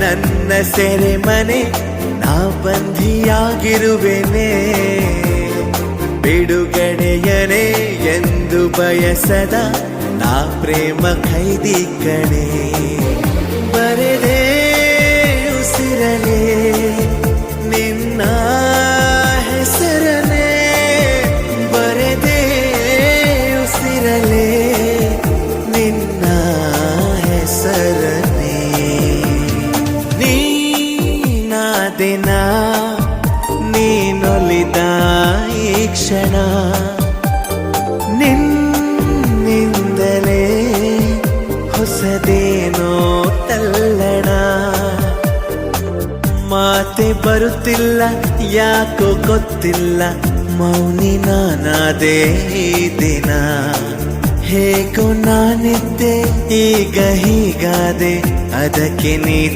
ನನ್ನ ಸೆರೆಮನೆ ನಾ ಬಂಧಿಯಾಗಿರುವೆನೆ. ಬಿಡುಗಡೆಯನೆ ಎಂದು ಬಯಸದ ನಾ ಪ್ರೇಮ ಕೈದಿ ಕಣೆ. ನೀನಾದಿನ ನೀನೊಲಿದ ಈ ಕ್ಷಣ. ನಿನ್ನಿಂದಲೇ ಹೊಸದೇನೋ ತಲ್ಲಣ. ಮಾತೆ ಬರುತ್ತಿಲ್ಲ, ಯಾಕೋ ಗೊತ್ತಿಲ್ಲ. ಮೌನಿ ನಾನಾದೇ ದಿನ. ಹೇಗೋ ನಾನಿದ್ದೆ, ಈಗ ಹೀಗಾದೆ, ಅದಕ್ಕೆ ನೀ